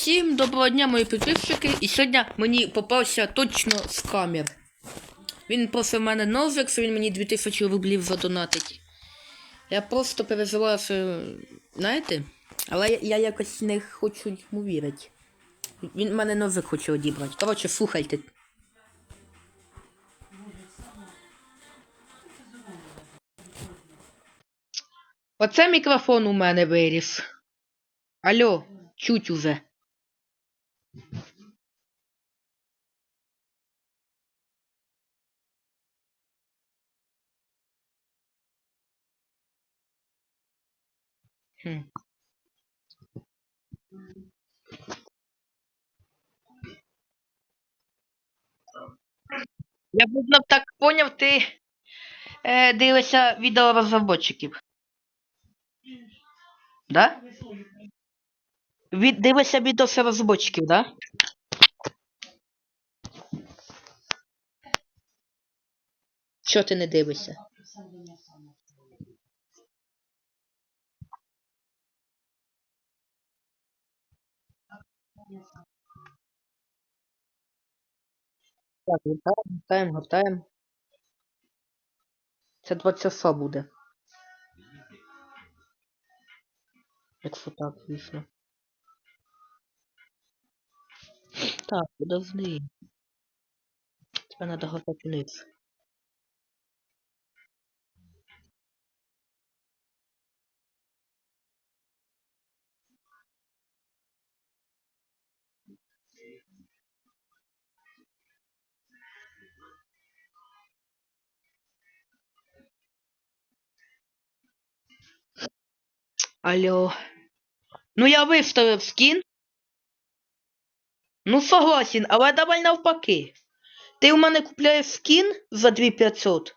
Всім доброго дня, мої підписчики. І сьогодні мені попався точно скамер. Він просив мене ножик, що він мені 2000 рублів задонатить. Я просто переживаю, що. Знаєте? Але я, я якось не хочу йому вірити. Він мене ножик хоче одібрати. Коротше, слухайте. Оце мікрофон у мене виріс. Алло, чуть уже. Я будно так поняв, ти е, дивишся відео розробників. Да? Від, дивишся відео розробників, да? Що ти не дивишся? Так, гортаємо, гортаємо, гортаємо. Це 20 часа буде. Якщо так, звісно. Так, подожди. Тебе надо гортати вниз. Алло. Ну я виставив скін. Ну согласен, але давай навпаки. Ти у мене купляєш скін за 2500,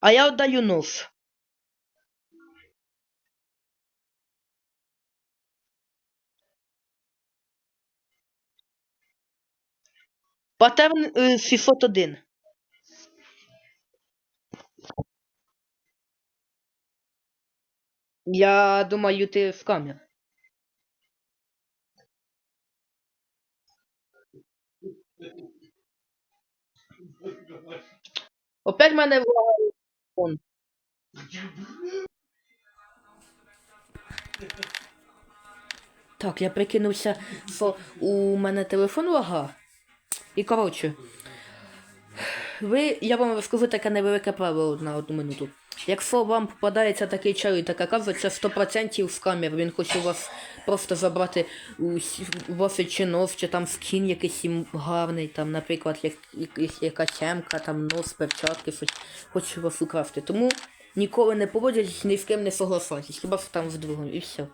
а я віддаю нос. Паттерн е, 601. Я думаю, ти в камер. Опять мене влагає фон. Так, я прикинувся, що у мене телефон лага. І коротше. Ви, я вам розкажу таке невелике правило на одну минуту. Якщо вам попадається такий така каза, це 100% скамер. Він хоче у вас просто забрати у вас чи чи там скін якийсь гарний, там, наприклад, як, як, якась темка, там нос, перчатки, хоче вас украсти. Тому ніколи не поводять, ні з ким не соглашайтесь, хіба там з другом, і все.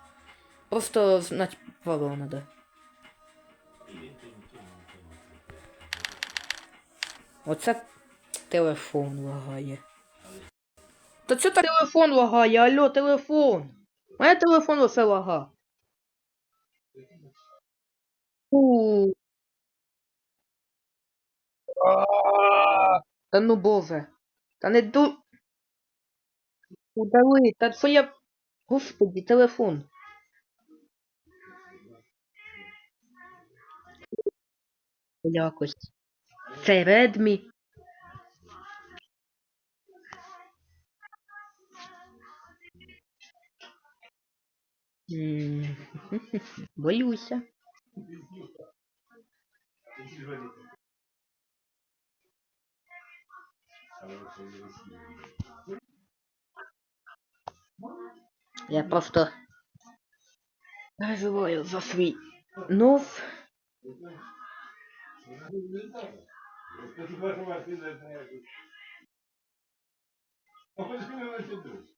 Просто знати правила надо. Оце телефон лагає. Та чого так телефон лагає? Алло, телефон. Моє телефон оце лага. У. Та ну боже. Та не ду. Удали, та це я. Господи, телефон. Якось. Це Redmi. Боюся. Я просто переживаю за свой нос. Спасибо,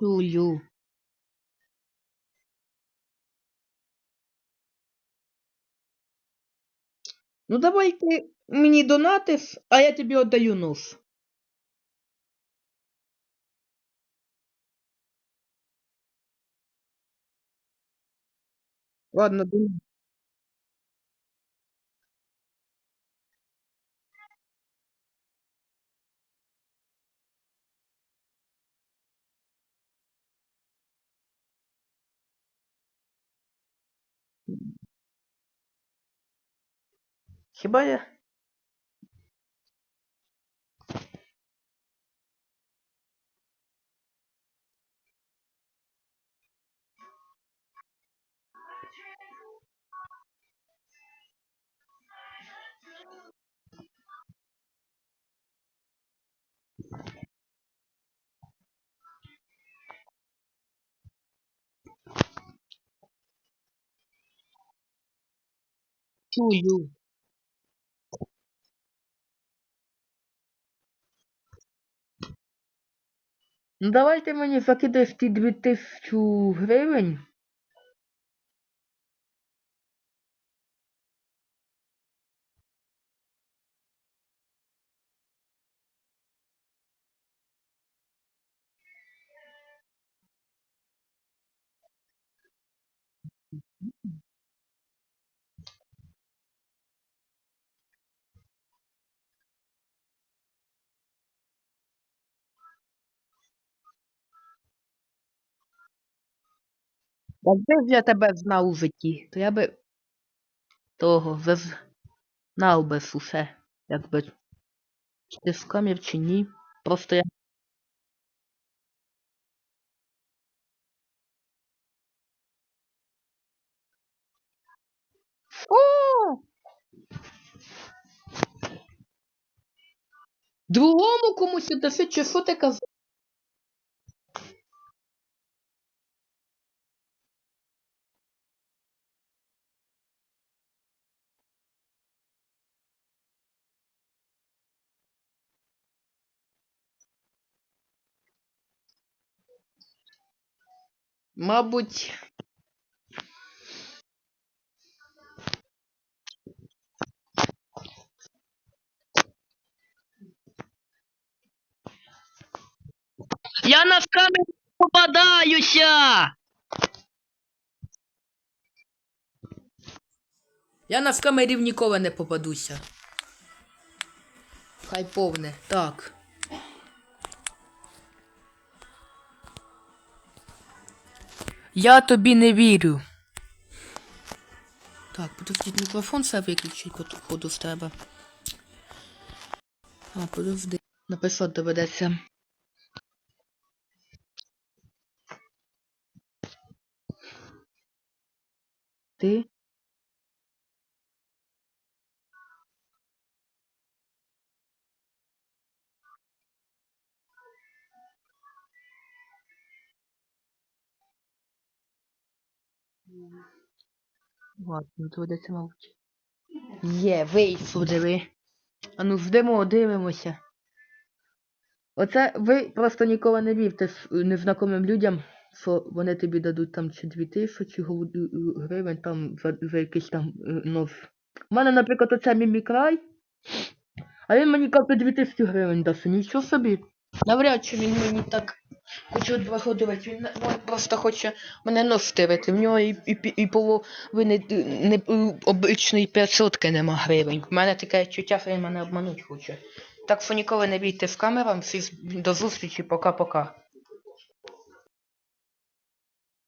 Julho Ну давай ти мені донатиш, а я тобі віддаю нож. Ладно, донат. Хіба я? Чую. Ну давайте мені закидаєш ті дві тисячу гривень. Якби ж я тебе знав у житті, то я би того вез... знав би усе, якби чи ти скам'яв чи ні. Просто я. О! Другому комусь даси, чи що ти казав? Мабуть. Я на скам'я попадаюся! Я на скамері ніколи не попадуся. Хай повне. Так. Я тобі не вірю. Так, подожди, мікрофон все виключить, походу в тебе. А, подожди. Написати доведеться. Ти? Ладно, доведеться мовчати. Є, вийшов, диви. А ну ждемо, дивимося. Оце ви просто ніколи не вірте незнайомим людям, що вони тобі дадуть там чи дві тисячі гу- е, е, гривень там за, за якийсь там е, нож. У мене, наприклад, оце мімікрай, а він мені каже дві тисячі гривень дасть. Нічого собі. Навряд чи він мені так хоче відвогодувати. Він, він просто хоче мене нос стирити. В нього і, і, і половини не, обичної 500 нема гривень. У мене таке чуття, що він мене обмануть хоче. Так що ніколи не бійте з камерам, всі до зустрічі, пока-пока.